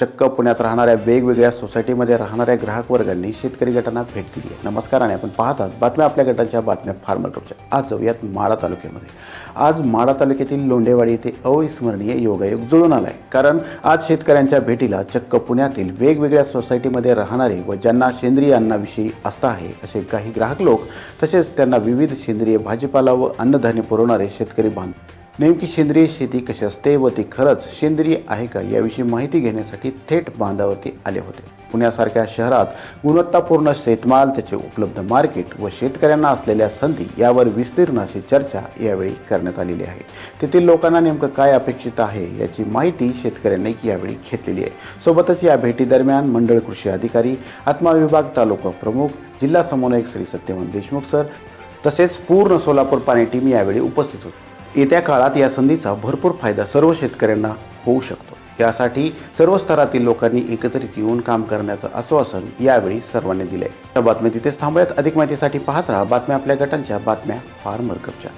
चक्क पुण्यात राहणाऱ्या वेगवेगळ्या सोसायटीमध्ये राहणाऱ्या ग्राहक वर्गांनी शेतकरी गटांना भेट दिली आहे. नमस्कार आणि आपण पाहतात बातम्या आपल्या गटाच्या बातम्या फार्मर कपच्या आज जाऊयात माळा तालुक्यामध्ये. आज माळा तालुक्यातील लोंढेवाडी येथे अविस्मरणीय योगायोग जुळून आला आहे कारण आज शेतकऱ्यांच्या भेटीला चक्क पुण्यातील वेगवेगळ्या सोसायटीमध्ये राहणारे व ज्यांना सेंद्रिय अन्नाविषयी आस्था आहे असे काही ग्राहक लोक तसेच त्यांना विविध सेंद्रिय भाजीपाला व अन्नधान्य पुरवणारे शेतकरी बांध नेमकी सेंद्रिय शेती कशी असते व ती खरंच सेंद्रिय आहे का याविषयी माहिती घेण्यासाठी थेट बांधावरती आले होते. पुण्यासारख्या शहरात गुणवत्तापूर्ण शेतमाल त्याचे उपलब्ध मार्केट व शेतकऱ्यांना असलेल्या संधी यावर विस्तीर्ण अशी चर्चा यावेळी करण्यात आलेली आहे. तेथील लोकांना नेमकं काय अपेक्षित आहे याची माहिती शेतकऱ्यांनी यावेळी घेतलेली आहे. सोबतच या भेटीदरम्यान मंडळ कृषी अधिकारी आत्मा विभाग तालुका प्रमुख जिल्हा समन्वयक श्री सत्यवंत देशमुख सर तसेच पूर्ण सोलापूर पाणी टीम यावेळी उपस्थित होती. येत्या काळात या संधीचा भरपूर फायदा सर्व शेतकऱ्यांना होऊ शकतो. यासाठी सर्व स्तरातील लोकांनी एकत्रित येऊन काम करण्याचं आश्वासन यावेळी सर्वांनी दिलंय. त्या बातम्या तिथेच थांबूयात. अधिक माहितीसाठी पाहत राहा बातम्या आपल्या गटांच्या बातम्या फार मरकबच्या.